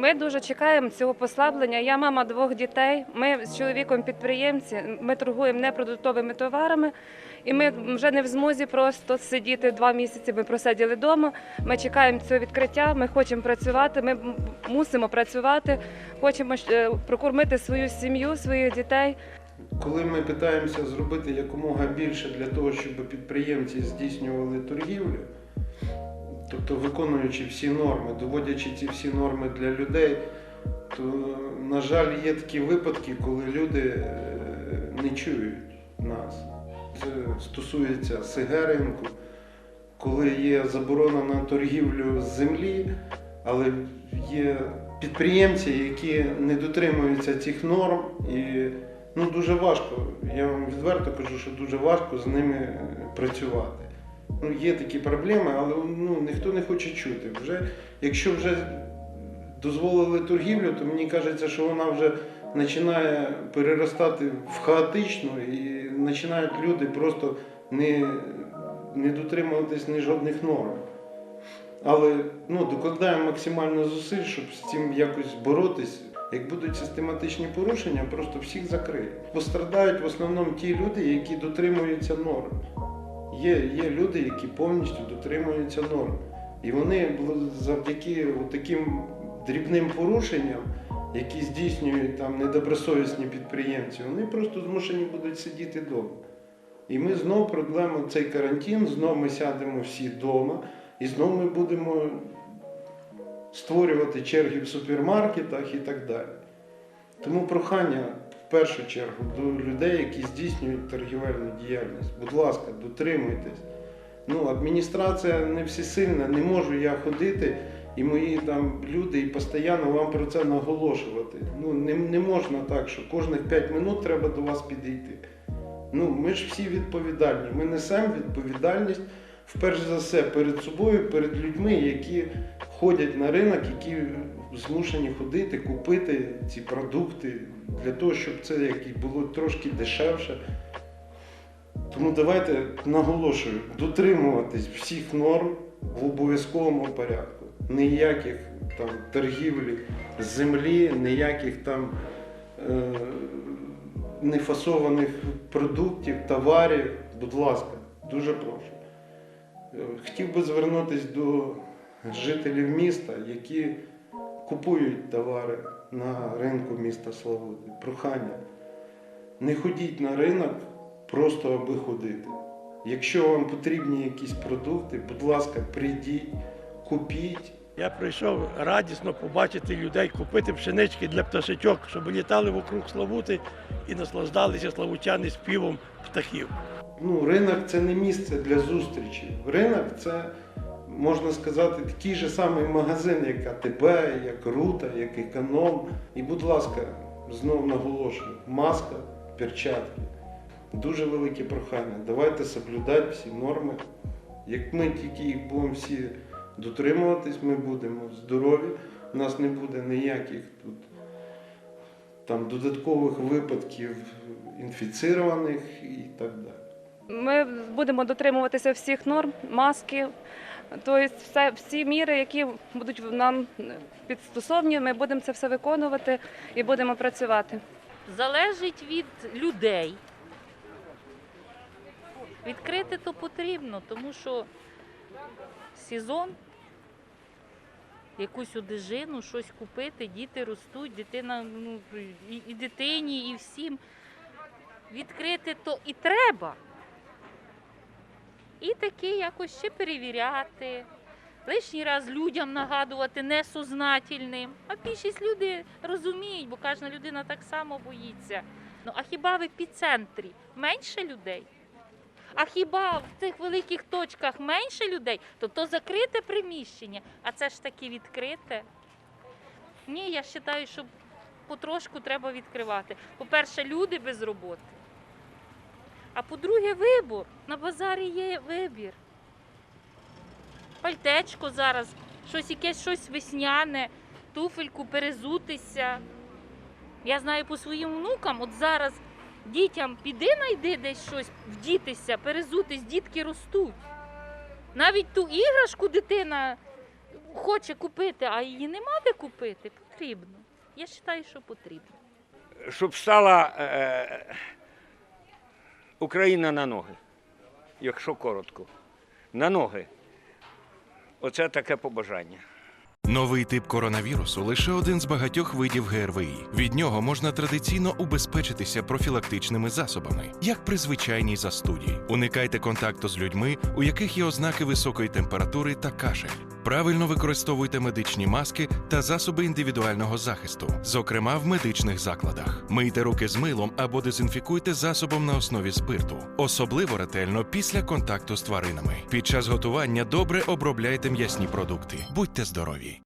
Ми дуже чекаємо цього послаблення. Я мама двох дітей. Ми з чоловіком підприємці. Ми торгуємо непродуктовими товарами, і ми вже не в змозі просто сидіти два місяці. Ми просиділи вдома. Ми чекаємо цього відкриття. Ми хочемо працювати. Ми мусимо працювати. Хочемо е, прокормити свою сім'ю, своїх дітей. Коли ми питаємося зробити якомога більше для того, щоб підприємці здійснювали торгівлю, тобто виконуючи всі норми, доводячи ці всі норми для людей, то, на жаль, є такі випадки, коли люди е, не чують нас. Це стосується сигаринку, коли є заборона на торгівлю з землі, але є підприємці, які не дотримуються цих норм і ну, дуже важко. Я вам відверто кажу, що дуже важко з ними е, працювати. Ну, є такі проблеми, але ну, ніхто не хоче чути. Вже, якщо вже дозволили торгівлю, то мені кажеться, що вона вже починає переростати в хаотичну і починають люди просто не, не дотримуватись ні жодних норм. Але ну, докладаємо максимально зусиль, щоб з цим якось боротись. Як будуть систематичні порушення, просто всіх закриють. Пострадають в основному ті люди, які дотримуються норм. Є, є люди, які повністю дотримуються норм. І вони завдяки таким дрібним порушенням, які здійснюють там недобросовісні підприємці, вони просто змушені будуть сидіти вдома. І ми знову проблему цей карантин, знову ми сядемо всі вдома, і знову ми будемо створювати черги в супермаркетах і так далі. Тому прохання першу чергу до людей, які здійснюють торгівельну діяльність. Будь ласка, дотримуйтесь. Ну, адміністрація не всесильна, не можу я ходити і мої там люди і постійно вам про це наголошувати. Ну, не, не можна так, що кожних 5 минут треба до вас підійти. Ну, ми ж всі відповідальні. Ми несемо відповідальність вперше за все перед собою, перед людьми, які ходять на ринок, які змушені ходити, купити ці продукти для того, щоб це було трошки дешевше. Тому давайте наголошую, дотримуватись всіх норм в обов'язковому порядку. Ніяких там торгівлі з землі, ніяких там е, нефасованих продуктів, товарів. Будь ласка, дуже прошу. Е, Хотів би звернутися до жителів міста, які купують товари на ринку міста Славути. Прохання. Не ходіть на ринок просто аби ходити. Якщо вам потрібні якісь продукти, будь ласка, прийдіть, купіть. Я прийшов радісно побачити людей, купити пшенички для пташечок, щоб літали вокруг Славути і наслаждалися славутяни співом птахів. Ну, ринок це не місце для зустрічі. Ринок це, можна сказати, такий же самий магазин, як АТБ, як Рута, як економ. І, будь ласка, знову наголошую, маска, перчатки. Дуже велике прохання. Давайте соблюдати всі норми. Як ми тільки їх будемо всі дотримуватись, ми будемо здорові. У нас не буде ніяких тут там додаткових випадків інфіцированих і так далі. Ми будемо дотримуватися всіх норм, маски, тобто все, всі міри, які будуть нам підстосовні, ми будемо це все виконувати і будемо працювати. залежить від людей. Відкрити то потрібно, тому що сезон, якусь одежину, щось купити, діти ростуть, дитина, ну, і, дитині, і всім. Відкрити то і треба. І таке якось ще перевіряти. Лишній раз людям нагадувати несознательним. А більшість люди розуміють, бо кожна людина так само боїться. Ну а хіба в епіцентрі менше людей? А хіба в цих великих точках менше людей, то то закрите приміщення, а це ж таки відкрите. Ні, я вважаю, що потрошку треба відкривати. По-перше, люди без роботи. А по-друге, вибор. На базарі є вибір. Пальтечко зараз, щось якесь щось весняне, туфельку перезутися. Я знаю по своїм внукам, от зараз дітям піди найди десь щось, вдітися, перезутись, дітки ростуть. Навіть ту іграшку дитина хоче купити, а її нема де купити. Потрібно. Я вважаю, що потрібно. щоб стала е, Україна на ноги, якщо коротко. На ноги. Оце таке побажання. Новий тип коронавірусу лише один з багатьох видів ГРВІ. Від нього можна традиційно убезпечитися профілактичними засобами, як при звичайній застуді. Уникайте контакту з людьми, у яких є ознаки високої температури та кашель. Правильно використовуйте медичні маски та засоби індивідуального захисту, зокрема в медичних закладах. Мийте руки з милом або дезінфікуйте засобом на основі спирту, особливо ретельно після контакту з тваринами. Під час готування добре обробляйте м'ясні продукти. Будьте здорові!